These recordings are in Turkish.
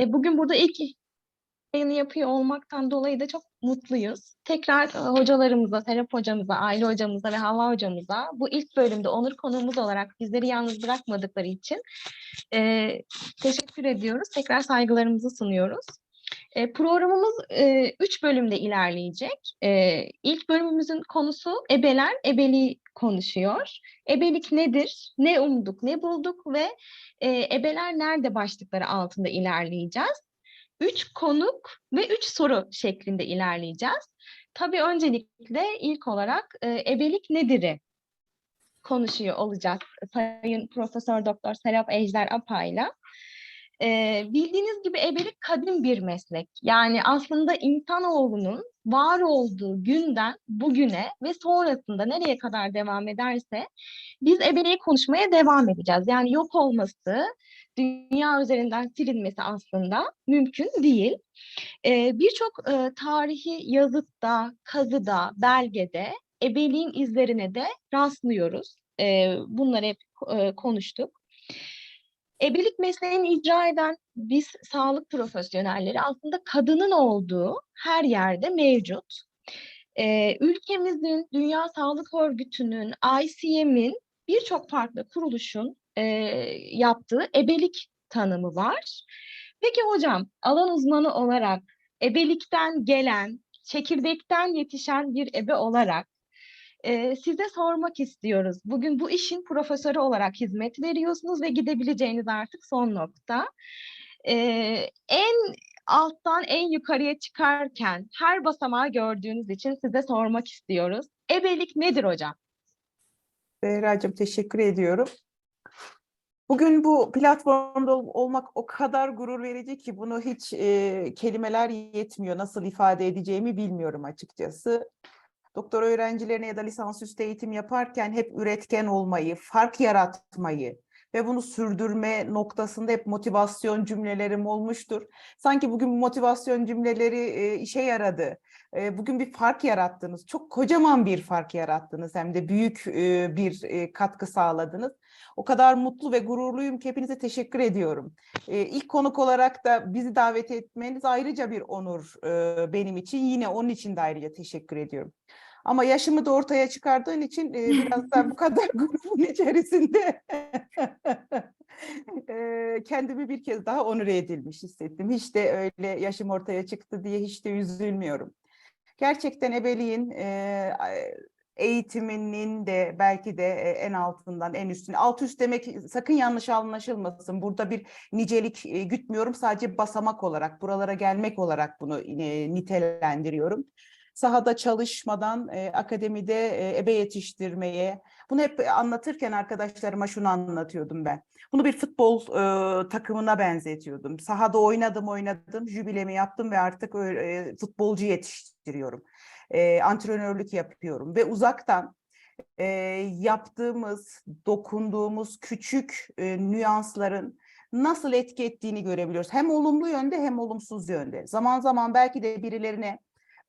E, bugün burada ilk yayını yapıyor olmaktan dolayı da çok mutluyuz. Tekrar e, hocalarımıza, Serap hocamıza, Aile hocamıza ve Havva hocamıza bu ilk bölümde onur konuğumuz olarak bizleri yalnız bırakmadıkları için e, teşekkür ediyoruz. Tekrar saygılarımızı sunuyoruz. E, programımız e, üç bölümde ilerleyecek. E, ilk bölümümüzün konusu ebeler, ebeliği konuşuyor. Ebelik nedir, ne umduk, ne bulduk ve e, ebeler nerede başlıkları altında ilerleyeceğiz. Üç konuk ve üç soru şeklinde ilerleyeceğiz. Tabii öncelikle ilk olarak e, ebelik nedir'i konuşuyor olacağız Sayın Profesör Doktor Serap Ejder Apay'la. Ee, bildiğiniz gibi ebelik kadim bir meslek. Yani aslında insanoğlunun var olduğu günden bugüne ve sonrasında nereye kadar devam ederse biz ebeliği konuşmaya devam edeceğiz. Yani yok olması, dünya üzerinden silinmesi aslında mümkün değil. Ee, Birçok e, tarihi yazıtta, kazıda, belgede ebeliğin izlerine de rastlıyoruz. Ee, bunları hep e, konuştuk. Ebelik mesleğini icra eden biz sağlık profesyonelleri aslında kadının olduğu her yerde mevcut. Ee, ülkemizin, Dünya Sağlık Örgütü'nün, ICM'in birçok farklı kuruluşun e, yaptığı ebelik tanımı var. Peki hocam, alan uzmanı olarak ebelikten gelen, çekirdekten yetişen bir ebe olarak e, size sormak istiyoruz. Bugün bu işin profesörü olarak hizmet veriyorsunuz ve gidebileceğiniz artık son nokta. E, en alttan en yukarıya çıkarken her basamağı gördüğünüz için size sormak istiyoruz. Ebelik nedir hocam? Zehra'cığım teşekkür ediyorum. Bugün bu platformda ol- olmak o kadar gurur verici ki bunu hiç e, kelimeler yetmiyor. Nasıl ifade edeceğimi bilmiyorum açıkçası. Doktor öğrencilerine ya da lisansüstü eğitim yaparken hep üretken olmayı, fark yaratmayı ve bunu sürdürme noktasında hep motivasyon cümlelerim olmuştur. Sanki bugün bu motivasyon cümleleri e, işe yaradı. E, bugün bir fark yarattınız. Çok kocaman bir fark yarattınız hem de büyük e, bir e, katkı sağladınız. O kadar mutlu ve gururluyum ki hepinize teşekkür ediyorum. E, ilk konuk olarak da bizi davet etmeniz ayrıca bir onur e, benim için. Yine onun için de ayrıca teşekkür ediyorum. Ama yaşımı da ortaya çıkardığın için e, biraz da bu kadar grubun içerisinde e, kendimi bir kez daha onur edilmiş hissettim. Hiç de öyle yaşım ortaya çıktı diye hiç de üzülmüyorum. Gerçekten ebeliğin e, eğitiminin de belki de e, en altından en üstüne. Alt üst demek sakın yanlış anlaşılmasın. Burada bir nicelik e, gütmüyorum. Sadece basamak olarak, buralara gelmek olarak bunu e, nitelendiriyorum sahada çalışmadan e, akademide e, ebe yetiştirmeye, bunu hep anlatırken arkadaşlarıma şunu anlatıyordum ben. Bunu bir futbol e, takımına benzetiyordum. Sahada oynadım oynadım, jübilemi yaptım ve artık e, futbolcu yetiştiriyorum. E, antrenörlük yapıyorum ve uzaktan e, yaptığımız, dokunduğumuz küçük e, nüansların nasıl etki ettiğini görebiliyoruz. Hem olumlu yönde hem olumsuz yönde. Zaman zaman belki de birilerine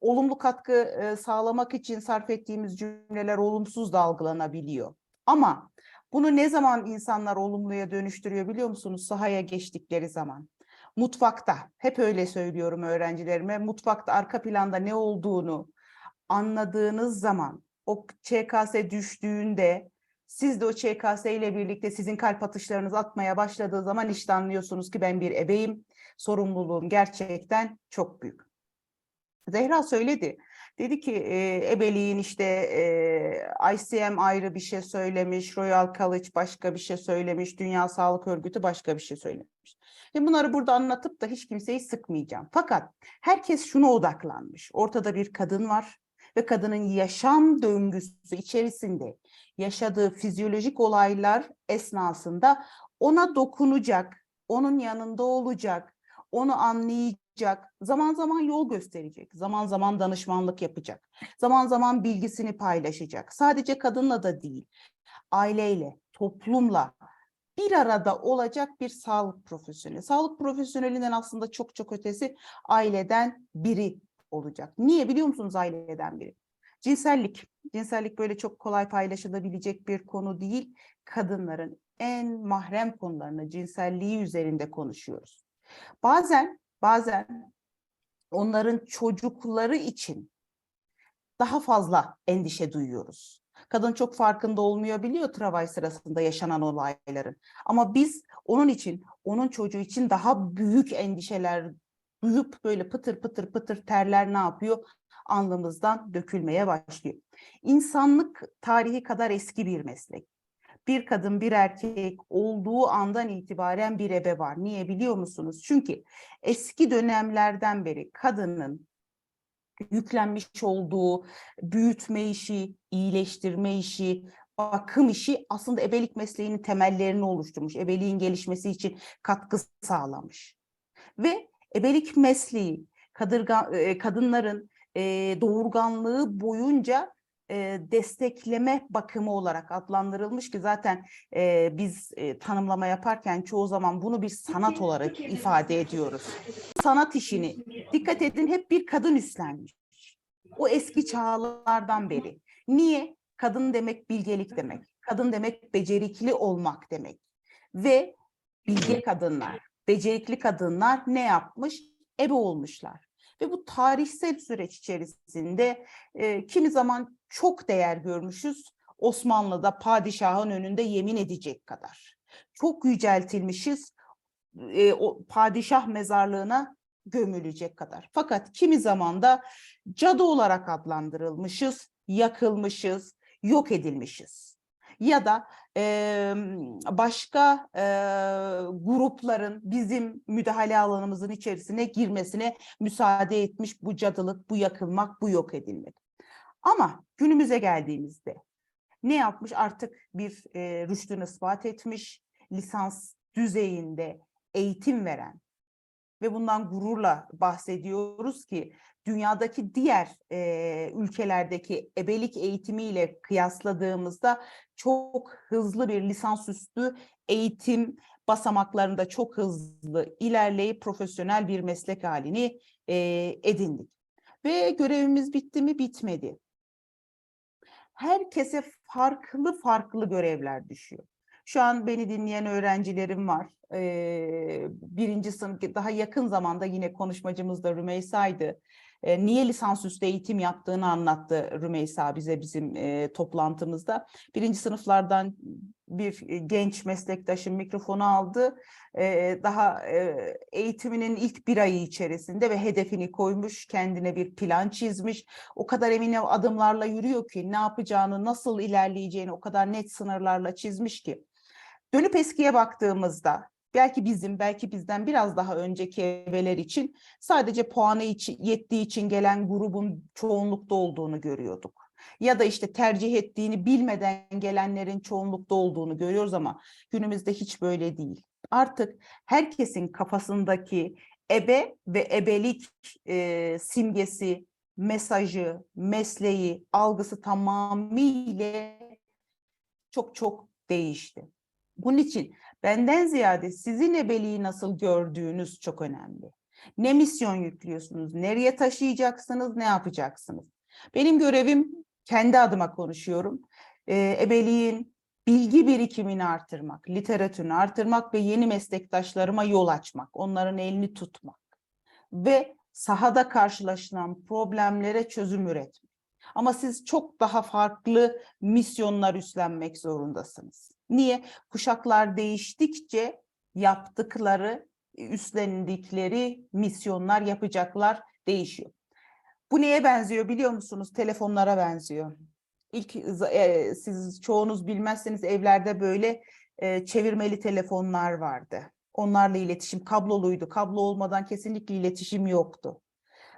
olumlu katkı e, sağlamak için sarf ettiğimiz cümleler olumsuz da algılanabiliyor. Ama bunu ne zaman insanlar olumluya dönüştürüyor biliyor musunuz? Sahaya geçtikleri zaman. Mutfakta, hep öyle söylüyorum öğrencilerime, mutfakta arka planda ne olduğunu anladığınız zaman, o ÇKS düştüğünde, siz de o ÇKS ile birlikte sizin kalp atışlarınız atmaya başladığı zaman işte anlıyorsunuz ki ben bir ebeyim, sorumluluğum gerçekten çok büyük. Zehra söyledi. Dedi ki e, ebeliğin işte e, ICM ayrı bir şey söylemiş, Royal College başka bir şey söylemiş, Dünya Sağlık Örgütü başka bir şey söylemiş. Şimdi bunları burada anlatıp da hiç kimseyi sıkmayacağım. Fakat herkes şuna odaklanmış. Ortada bir kadın var ve kadının yaşam döngüsü içerisinde yaşadığı fizyolojik olaylar esnasında ona dokunacak, onun yanında olacak, onu anlayacak, zaman zaman yol gösterecek, zaman zaman danışmanlık yapacak, zaman zaman bilgisini paylaşacak. Sadece kadınla da değil, aileyle, toplumla bir arada olacak bir sağlık profesyoneli. Sağlık profesyonelinden aslında çok çok ötesi aileden biri olacak. Niye biliyor musunuz aileden biri? Cinsellik. Cinsellik böyle çok kolay paylaşılabilecek bir konu değil. Kadınların en mahrem konularını cinselliği üzerinde konuşuyoruz. Bazen bazen onların çocukları için daha fazla endişe duyuyoruz. Kadın çok farkında olmuyor biliyor travay sırasında yaşanan olayların. Ama biz onun için, onun çocuğu için daha büyük endişeler duyup böyle pıtır pıtır pıtır terler ne yapıyor? Alnımızdan dökülmeye başlıyor. İnsanlık tarihi kadar eski bir meslek. Bir kadın bir erkek olduğu andan itibaren bir ebe var. Niye biliyor musunuz? Çünkü eski dönemlerden beri kadının yüklenmiş olduğu büyütme işi, iyileştirme işi, bakım işi aslında ebelik mesleğinin temellerini oluşturmuş. Ebeliğin gelişmesi için katkı sağlamış. Ve ebelik mesleği kadırga, e, kadınların e, doğurganlığı boyunca e, destekleme bakımı olarak adlandırılmış ki zaten e, biz e, tanımlama yaparken çoğu zaman bunu bir sanat olarak ifade ediyoruz. Sanat işini dikkat edin hep bir kadın üstlenmiş. O eski çağlardan beri. Niye? Kadın demek bilgelik demek. Kadın demek becerikli olmak demek. Ve bilge kadınlar, becerikli kadınlar ne yapmış? Ebe olmuşlar. Ve bu tarihsel süreç içerisinde e, kimi zaman çok değer görmüşüz. Osmanlı'da padişahın önünde yemin edecek kadar. Çok yüceltilmişiz. E, o padişah mezarlığına gömülecek kadar. Fakat kimi zaman da cadı olarak adlandırılmışız, yakılmışız, yok edilmişiz. Ya da e, başka e, grupların bizim müdahale alanımızın içerisine girmesine müsaade etmiş bu cadılık, bu yakılmak, bu yok edilmek. Ama günümüze geldiğimizde ne yapmış? Artık bir e, rüştünü ispat etmiş, lisans düzeyinde eğitim veren ve bundan gururla bahsediyoruz ki dünyadaki diğer e, ülkelerdeki ebelik eğitimiyle kıyasladığımızda çok hızlı bir lisansüstü eğitim basamaklarında çok hızlı ilerleyip profesyonel bir meslek halini e, edindik. Ve görevimiz bitti mi? Bitmedi. Herkese farklı farklı görevler düşüyor. Şu an beni dinleyen öğrencilerim var. Ee, birinci sınıf daha yakın zamanda yine konuşmacımız da Rümeysa'ydı. Ee, niye lisansüstü eğitim yaptığını anlattı Rümeysa bize bizim e, toplantımızda. Birinci sınıflardan bir e, genç meslektaşım mikrofonu aldı. Ee, daha e, eğitiminin ilk bir ayı içerisinde ve hedefini koymuş, kendine bir plan çizmiş. O kadar emin adımlarla yürüyor ki ne yapacağını, nasıl ilerleyeceğini o kadar net sınırlarla çizmiş ki. Dönüp eskiye baktığımızda belki bizim, belki bizden biraz daha önceki ebeler için sadece puanı için, yettiği için gelen grubun çoğunlukta olduğunu görüyorduk. Ya da işte tercih ettiğini bilmeden gelenlerin çoğunlukta olduğunu görüyoruz ama günümüzde hiç böyle değil. Artık herkesin kafasındaki ebe ve ebelik e, simgesi, mesajı, mesleği, algısı tamamıyla çok çok değişti. Bunun için benden ziyade sizin ebeliği nasıl gördüğünüz çok önemli. Ne misyon yüklüyorsunuz, nereye taşıyacaksınız, ne yapacaksınız? Benim görevim, kendi adıma konuşuyorum, e, ebeliğin bilgi birikimini artırmak, literatürünü artırmak ve yeni meslektaşlarıma yol açmak, onların elini tutmak ve sahada karşılaşılan problemlere çözüm üretmek. Ama siz çok daha farklı misyonlar üstlenmek zorundasınız. Niye? Kuşaklar değiştikçe yaptıkları, üstlendikleri misyonlar, yapacaklar değişiyor. Bu neye benziyor biliyor musunuz? Telefonlara benziyor. İlk e, siz çoğunuz bilmezseniz evlerde böyle e, çevirmeli telefonlar vardı. Onlarla iletişim kabloluydu. Kablo olmadan kesinlikle iletişim yoktu.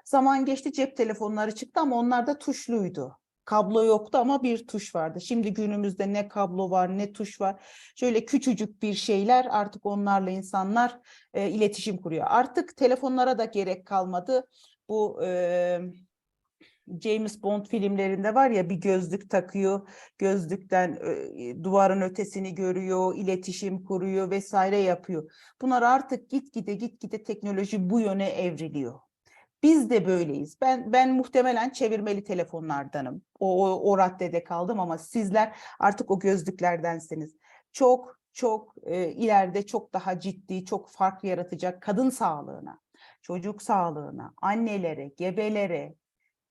Zaman geçti cep telefonları çıktı ama onlar da tuşluydu. Kablo yoktu ama bir tuş vardı. Şimdi günümüzde ne kablo var ne tuş var. Şöyle küçücük bir şeyler artık onlarla insanlar e, iletişim kuruyor. Artık telefonlara da gerek kalmadı. Bu e, James Bond filmlerinde var ya bir gözlük takıyor, gözlükten e, duvarın ötesini görüyor, iletişim kuruyor vesaire yapıyor. Bunlar artık gitgide gitgide teknoloji bu yöne evriliyor. Biz de böyleyiz. Ben ben muhtemelen çevirmeli telefonlardanım. O, o, o raddede kaldım ama sizler artık o gözlüklerdensiniz. Çok çok e, ileride çok daha ciddi, çok fark yaratacak kadın sağlığına, çocuk sağlığına, annelere, gebelere,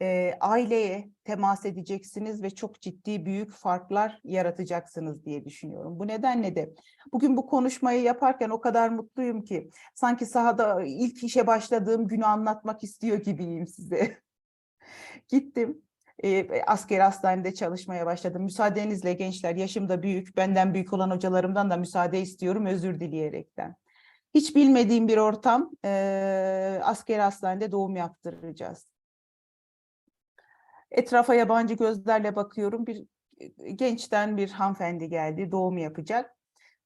e, aileye temas edeceksiniz ve çok ciddi büyük farklar yaratacaksınız diye düşünüyorum. Bu nedenle de bugün bu konuşmayı yaparken o kadar mutluyum ki sanki sahada ilk işe başladığım günü anlatmak istiyor gibiyim size. Gittim. E, asker hastanede çalışmaya başladım. Müsaadenizle gençler, yaşım da büyük. Benden büyük olan hocalarımdan da müsaade istiyorum özür dileyerekten. Hiç bilmediğim bir ortam. E, asker hastanede doğum yaptıracağız. Etrafa yabancı gözlerle bakıyorum. Bir e, gençten bir hanımefendi geldi, doğum yapacak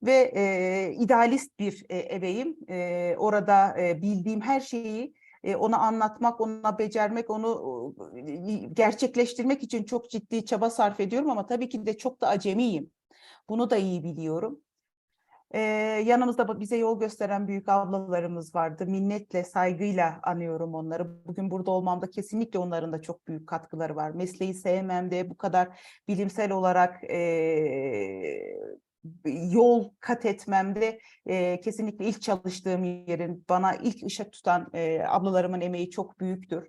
ve e, idealist bir e, ebeyim. E, orada e, bildiğim her şeyi e, ona anlatmak, ona becermek, onu e, gerçekleştirmek için çok ciddi çaba sarf ediyorum ama tabii ki de çok da acemiyim. Bunu da iyi biliyorum. Ee, yanımızda bize yol gösteren büyük ablalarımız vardı. Minnetle, saygıyla anıyorum onları. Bugün burada olmamda kesinlikle onların da çok büyük katkıları var. Mesleği sevmemde, bu kadar bilimsel olarak eee, yol kat etmemde eee, kesinlikle ilk çalıştığım yerin bana ilk ışık tutan eee, ablalarımın emeği çok büyüktür.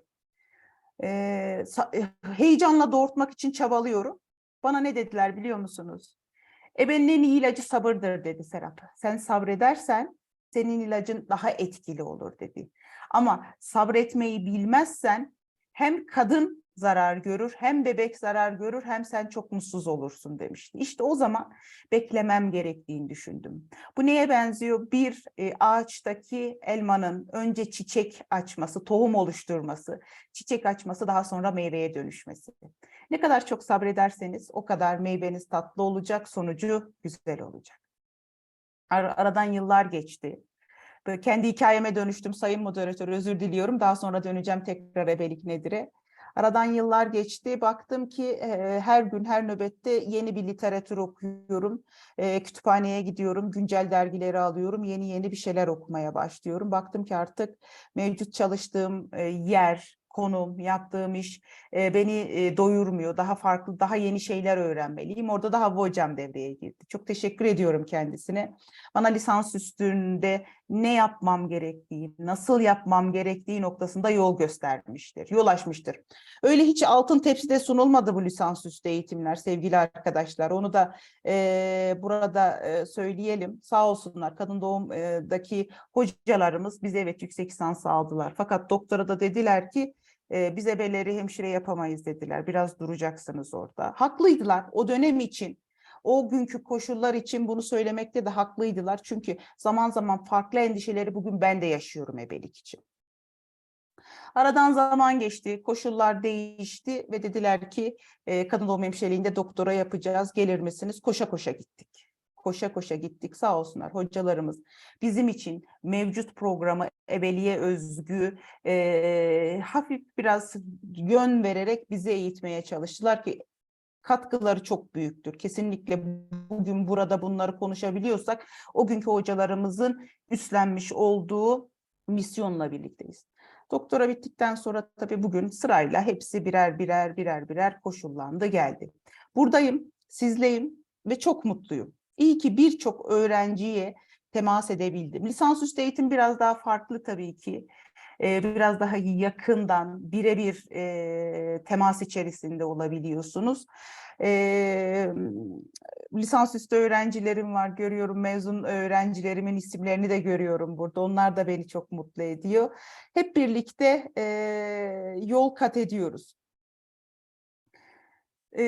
E, heyecanla doğurtmak için çabalıyorum. Bana ne dediler biliyor musunuz? Ebenin en iyi ilacı sabırdır dedi Serap. Sen sabredersen senin ilacın daha etkili olur dedi. Ama sabretmeyi bilmezsen hem kadın zarar görür, hem bebek zarar görür, hem sen çok mutsuz olursun demişti. İşte o zaman beklemem gerektiğini düşündüm. Bu neye benziyor? Bir e, ağaçtaki elmanın önce çiçek açması, tohum oluşturması, çiçek açması daha sonra meyveye dönüşmesi. Ne kadar çok sabrederseniz o kadar meyveniz tatlı olacak, sonucu güzel olacak. Ar- aradan yıllar geçti. Böyle kendi hikayeme dönüştüm sayın moderatör özür diliyorum. Daha sonra döneceğim tekrar ebelik nedir'e. Aradan yıllar geçti. Baktım ki e, her gün her nöbette yeni bir literatür okuyorum. E, kütüphaneye gidiyorum, güncel dergileri alıyorum. Yeni yeni bir şeyler okumaya başlıyorum. Baktım ki artık mevcut çalıştığım e, yer, konum, yaptığım iş e, beni e, doyurmuyor. Daha farklı, daha yeni şeyler öğrenmeliyim. Orada da Havva Hocam devreye girdi. Çok teşekkür ediyorum kendisine. Bana lisans üstünde ne yapmam gerektiği, nasıl yapmam gerektiği noktasında yol göstermiştir, yol açmıştır. Öyle hiç altın tepside sunulmadı bu lisansüstü eğitimler sevgili arkadaşlar. Onu da e, burada e, söyleyelim. Sağ olsunlar kadın doğumdaki hocalarımız bize evet yüksek lisans aldılar. Fakat doktora da dediler ki e, biz ebeleri hemşire yapamayız dediler. Biraz duracaksınız orada. Haklıydılar o dönem için. O günkü koşullar için bunu söylemekte de haklıydılar. Çünkü zaman zaman farklı endişeleri bugün ben de yaşıyorum ebelik için. Aradan zaman geçti, koşullar değişti ve dediler ki e, kadın doğum hemşireliğinde doktora yapacağız, gelir misiniz? Koşa koşa gittik. Koşa koşa gittik sağ olsunlar hocalarımız bizim için mevcut programı ebeliğe özgü e, hafif biraz yön vererek bizi eğitmeye çalıştılar ki katkıları çok büyüktür. Kesinlikle bugün burada bunları konuşabiliyorsak o günkü hocalarımızın üstlenmiş olduğu misyonla birlikteyiz. Doktora bittikten sonra tabii bugün sırayla hepsi birer birer birer birer koşullandı geldi. Buradayım, sizleyim ve çok mutluyum. İyi ki birçok öğrenciye temas edebildim. Lisansüstü eğitim biraz daha farklı tabii ki. Ee, biraz daha yakından birebir e, temas içerisinde olabiliyorsunuz. Ee, lisansüstü öğrencilerim var görüyorum. Mezun öğrencilerimin isimlerini de görüyorum burada. Onlar da beni çok mutlu ediyor. Hep birlikte e, yol kat ediyoruz e,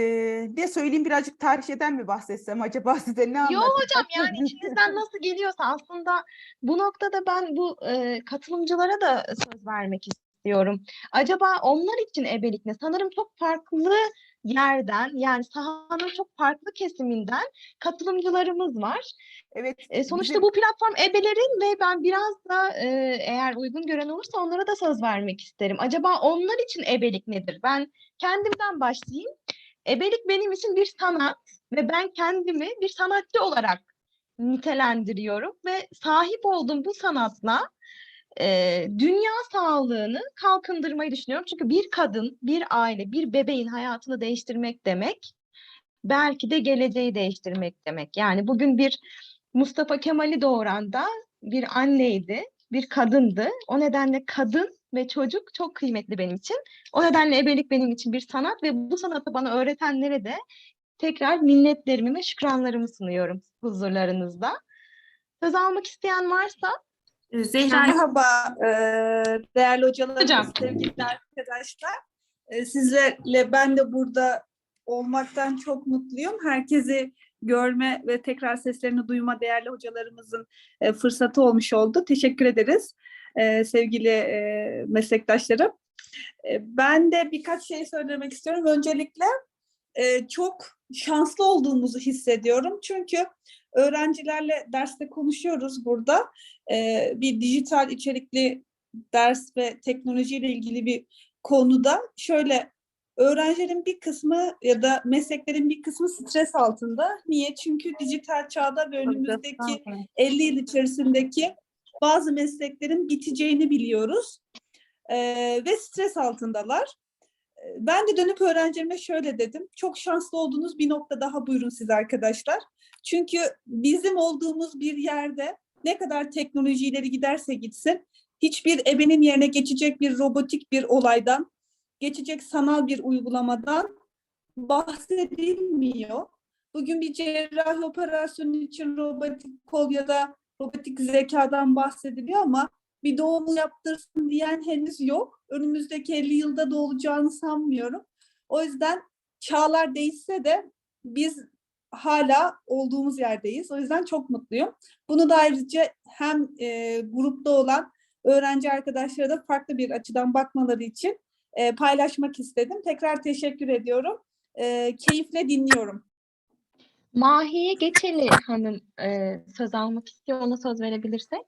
ne söyleyeyim birazcık tarihçeden mi bahsetsem acaba size ne anlatayım hocam yani içinizden nasıl geliyorsa aslında bu noktada ben bu e, katılımcılara da söz vermek istiyorum. Acaba onlar için ebelik ne? Sanırım çok farklı yerden yani sahanın çok farklı kesiminden katılımcılarımız var. evet E, sonuçta bizim- bu platform ebelerin ve ben biraz da e, eğer uygun gören olursa onlara da söz vermek isterim. Acaba onlar için ebelik nedir? Ben kendimden başlayayım. Ebelik benim için bir sanat ve ben kendimi bir sanatçı olarak nitelendiriyorum ve sahip olduğum bu sanatla e, dünya sağlığını kalkındırmayı düşünüyorum. Çünkü bir kadın, bir aile, bir bebeğin hayatını değiştirmek demek belki de geleceği değiştirmek demek. Yani bugün bir Mustafa Kemal'i doğuran da bir anneydi, bir kadındı. O nedenle kadın ve çocuk çok kıymetli benim için. O nedenle ebelik benim için bir sanat ve bu sanatı bana öğretenlere de tekrar minnetlerimi ve şükranlarımı sunuyorum huzurlarınızda. Söz almak isteyen varsa Zehra merhaba eee, değerli hocalarımız, Hocam. sevgili arkadaşlar. Eee, Sizlerle ben de burada olmaktan çok mutluyum. Herkesi görme ve tekrar seslerini duyma değerli hocalarımızın e, fırsatı olmuş oldu. Teşekkür ederiz e, sevgili e, meslektaşlarım. E, Ben de birkaç şey söylemek istiyorum. Öncelikle e, çok şanslı olduğumuzu hissediyorum. Çünkü öğrencilerle derste konuşuyoruz burada e, bir dijital içerikli ders ve teknolojiyle ilgili bir konuda şöyle öğrencilerin bir kısmı ya da mesleklerin bir kısmı stres altında. Niye? Çünkü dijital çağda ve önümüzdeki 50 yıl içerisindeki bazı mesleklerin biteceğini biliyoruz. E, ve stres altındalar. E, Ben de dönüp öğrencime şöyle dedim. Çok şanslı olduğunuz bir nokta daha buyurun siz arkadaşlar. Çünkü bizim olduğumuz bir yerde ne kadar teknoloji ileri giderse gitsin hiçbir ebenin yerine geçecek bir robotik bir olaydan, geçecek sanal bir uygulamadan bahsedilmiyor. Bugün bir cerrahi operasyonu için robotik kol ya da robotik zekadan bahsediliyor ama bir doğumu yaptırsın diyen henüz yok. Önümüzdeki 50 yılda da olacağını sanmıyorum. O yüzden çağlar değişse de biz hala olduğumuz yerdeyiz. O yüzden çok mutluyum. Bunu da ayrıca hem e, grupta olan öğrenci arkadaşlara da farklı bir açıdan bakmaları için e, paylaşmak istedim. Tekrar teşekkür ediyorum. E, keyifle dinliyorum. Mahiye Geçeli Hanım e, söz almak istiyor. Ona söz verebilirsek.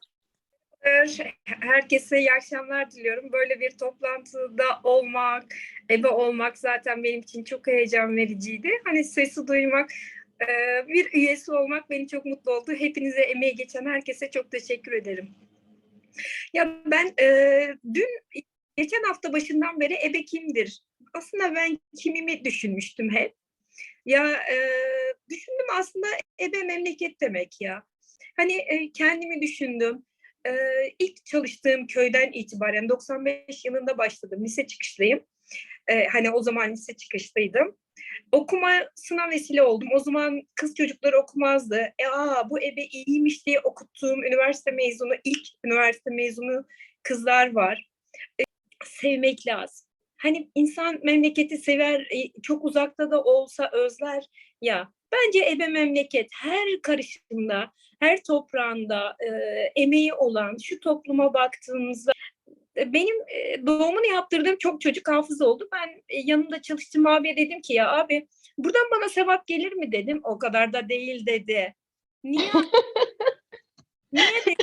Herkese iyi akşamlar diliyorum. Böyle bir toplantıda olmak, ebe olmak zaten benim için çok heyecan vericiydi. Hani sesi duymak, e, bir üyesi olmak beni çok mutlu oldu. Hepinize emeği geçen herkese çok teşekkür ederim. Ya ben e, dün, geçen hafta başından beri ebe kimdir? Aslında ben kimimi düşünmüştüm hep. Ya e, düşündüm aslında ebe memleket demek ya. Hani e, kendimi düşündüm. Ee, ilk çalıştığım köyden itibaren 95 yılında başladım. Lise çıkışlıyım. Ee, hani o zaman lise çıkışlıydım. Okumasına vesile oldum. O zaman kız çocukları okumazdı. E, aa, bu ebe iyiymiş diye okuttuğum üniversite mezunu, ilk üniversite mezunu kızlar var. E, sevmek lazım. Hani insan memleketi sever, e, çok uzakta da olsa özler ya. Bence ebe memleket her karışımda, her toprağında e, emeği olan şu topluma baktığımızda e, benim e, doğumunu yaptırdığım çok çocuk hafız oldu. Ben e, yanında çalıştığım abiye dedim ki ya abi buradan bana sevap gelir mi dedim. O kadar da değil dedi. Niye? Niye dedi?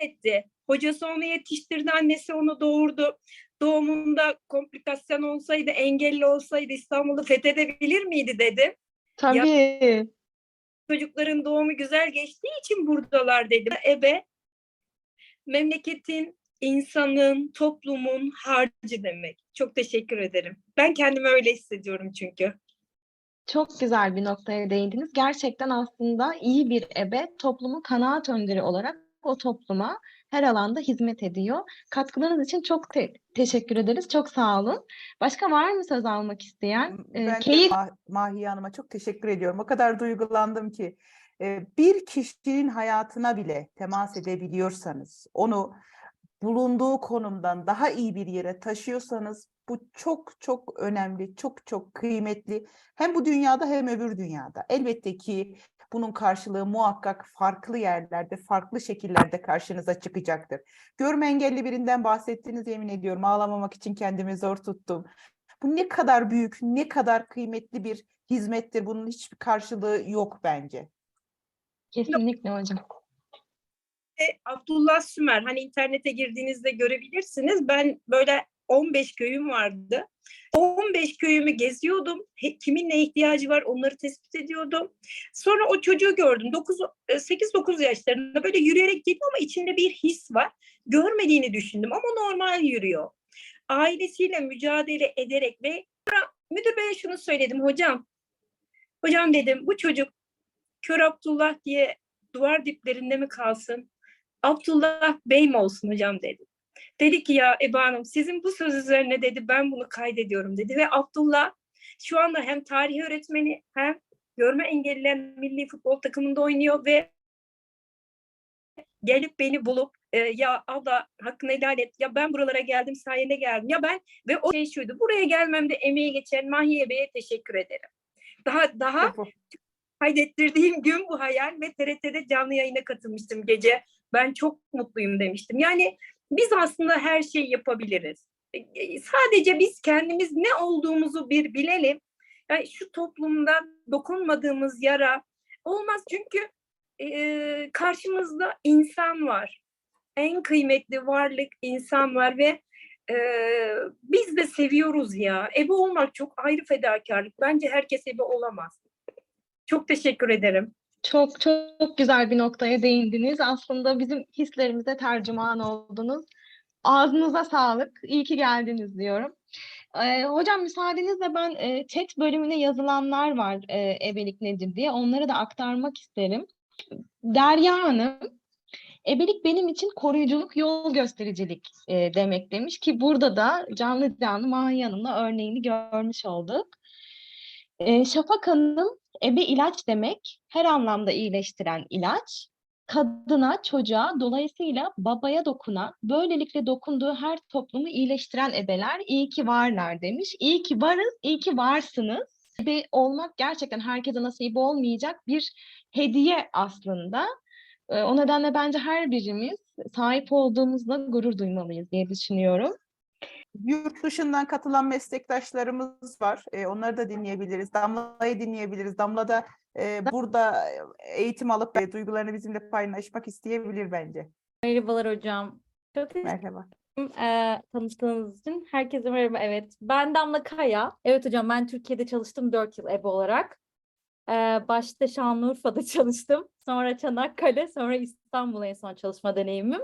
Etti. Hocası onu yetiştirdi, annesi onu doğurdu. Doğumunda komplikasyon olsaydı, engelli olsaydı İstanbul'u fethedebilir miydi dedim Tabii. çocukların doğumu güzel geçtiği için buradalar dedim. Ebe memleketin, insanın, toplumun harcı demek. Çok teşekkür ederim. Ben kendimi öyle hissediyorum çünkü. Çok güzel bir noktaya değindiniz. Gerçekten aslında iyi bir ebe toplumun kanaat önderi olarak o topluma her alanda hizmet ediyor. Katkılarınız için çok te- teşekkür ederiz. Çok sağ olun. Başka var mı söz almak isteyen? Ee, Ben keyif Ma- Mahiye Hanım'a çok teşekkür ediyorum. O kadar duygulandım ki e, bir kişinin hayatına bile temas edebiliyorsanız, onu bulunduğu konumdan daha iyi bir yere taşıyorsanız bu çok çok önemli, çok çok kıymetli. Hem bu dünyada hem öbür dünyada. Elbette ki bunun karşılığı muhakkak farklı yerlerde, farklı şekillerde karşınıza çıkacaktır. Görme engelli birinden bahsettiniz yemin ediyorum. Ağlamamak için kendimi zor tuttum. Bu ne kadar büyük, ne kadar kıymetli bir hizmettir. Bunun hiçbir karşılığı yok bence. kesinlikle hocam. E, Abdullah Sümer, hani internete girdiğinizde görebilirsiniz. Ben böyle 15 köyüm vardı. O 15 köyümü geziyordum. Kimin ne ihtiyacı var onları tespit ediyordum. Sonra o çocuğu gördüm. 9 8-9 yaşlarında böyle yürüyerek geliyor ama içinde bir his var. Görmediğini düşündüm ama normal yürüyor. Ailesiyle mücadele ederek ve müdür beye şunu söyledim hocam. Hocam dedim bu çocuk Kör Abdullah diye duvar diplerinde mi kalsın? Abdullah Bey mi olsun hocam dedim. Dedi ki ya Eba Hanım sizin bu söz üzerine dedi ben bunu kaydediyorum dedi ve Abdullah şu anda hem tarih öğretmeni hem görme engelliler milli futbol takımında oynuyor ve gelip beni bulup e, ya abla hakkını helal et ya ben buralara geldim sayende geldim ya ben ve o şey şuydu buraya gelmemde emeği geçen Mahiye Bey'e teşekkür ederim. Daha daha kaydettirdiğim gün bu hayal ve TRT'de canlı yayına katılmıştım gece. Ben çok mutluyum demiştim. Yani biz aslında her şeyi yapabiliriz. E, e, Sadece biz kendimiz ne olduğumuzu bir bilelim. Yani şu toplumda dokunmadığımız yara olmaz çünkü e, karşımızda insan var. En kıymetli varlık insan var ve e, biz de seviyoruz ya. Ebe olmak çok ayrı fedakarlık. Bence herkes ebe olamaz. Çok teşekkür ederim. Çok çok güzel bir noktaya değindiniz. Aslında bizim hislerimize tercüman oldunuz. Ağzınıza sağlık. İyi ki geldiniz diyorum. Ee, hocam müsaadenizle ben e, chat bölümüne yazılanlar var e, ebelik nedir diye. Onları da aktarmak isterim. Derya Hanım, ebelik benim için koruyuculuk, yol göstericilik e, demek demiş ki burada da canlı canlı Mahiye Hanım'la örneğini görmüş olduk. E, Şafak Hanım, ebe ilaç demek, her anlamda iyileştiren ilaç. Kadına, çocuğa, dolayısıyla babaya dokunan, böylelikle dokunduğu her toplumu iyileştiren ebeler iyi ki varlar demiş. İyi ki varız, iyi ki varsınız. Ebe olmak gerçekten herkese nasip olmayacak bir hediye aslında. Ee, O nedenle bence her birimiz sahip olduğumuzla gurur duymalıyız diye düşünüyorum. Yurt dışından katılan meslektaşlarımız var. E, onları da dinleyebiliriz. Damla'yı dinleyebiliriz. Damla da e, burada eğitim alıp e, duygularını bizimle paylaşmak isteyebilir bence. Merhabalar hocam. Çok Merhaba. ederim tanıştığınız için. Herkese merhaba. Evet, ben Damla Kaya. Evet hocam, ben Türkiye'de çalıştım 4 yıl EBA olarak. Eee, başta Şanlıurfa'da çalıştım. Sonra Çanakkale, sonra İstanbul'a en son çalışma deneyimim.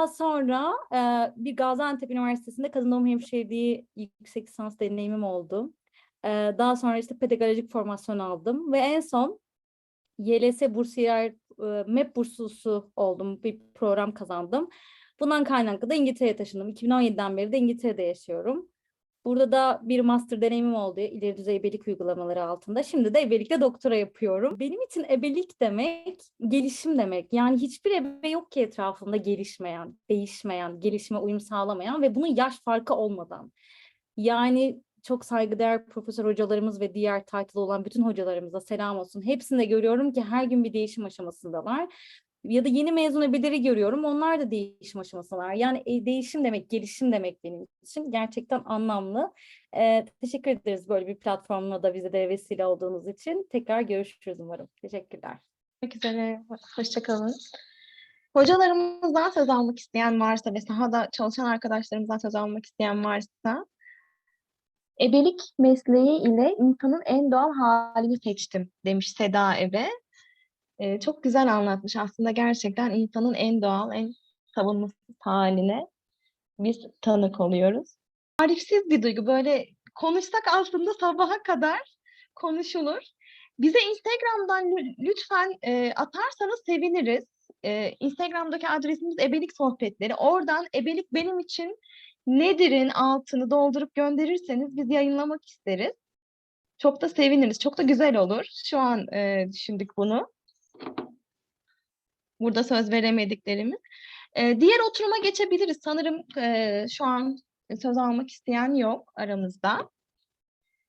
Daha sonra eee, bir Gaziantep Üniversitesi'nde kadın doğum hemşireliği yüksek lisans deneyimim oldu. Eee, daha sonra işte pedagojik formasyon aldım ve en son YLS Bursiyer e, MEP burslusu oldum. Bir program kazandım. Bundan kaynaklı da İngiltere'ye taşındım. 2017'den beri de İngiltere'de yaşıyorum. Burada da bir master deneyimim oldu ileri düzey ebelik uygulamaları altında. Şimdi de ebelikte doktora yapıyorum. Benim için ebelik demek gelişim demek. Yani hiçbir ebe yok ki etrafımda gelişmeyen, değişmeyen, gelişime uyum sağlamayan ve bunun yaş farkı olmadan. Yani çok saygıdeğer profesör hocalarımız ve diğer title olan bütün hocalarımıza selam olsun. Hepsinde görüyorum ki her gün bir değişim aşamasındalar. Ya da yeni mezun ebeleri görüyorum. Onlar da değişim aşamasındalar. Yani e, değişim demek, gelişim demek benim için. Gerçekten anlamlı. Ee, teşekkür ederiz böyle bir platformla da bize de vesile olduğunuz için. Tekrar görüşürüz umarım. Teşekkürler. Görüşmek üzere. Hoşçakalın. Hocalarımızdan söz almak isteyen varsa ve sahada çalışan arkadaşlarımızdan söz almak isteyen varsa ebelik mesleği ile insanın en doğal halini seçtim demiş Seda Ebe. Ee, çok güzel anlatmış aslında gerçekten insanın en doğal, en savunmasız haline biz tanık oluyoruz. Tarifsiz bir duygu böyle konuşsak aslında sabaha kadar konuşulur. Bize Instagram'dan lü- lütfen e, atarsanız seviniriz. E, Instagram'daki adresimiz ebelik sohbetleri. Oradan ebelik benim için nedir'in altını doldurup gönderirseniz biz yayınlamak isteriz. Çok da seviniriz. Çok da güzel olur. Şu an e, düşündük bunu. Burada söz veremediklerimiz. E, diğer oturuma geçebiliriz. Sanırım e, şu an söz almak isteyen yok aramızda.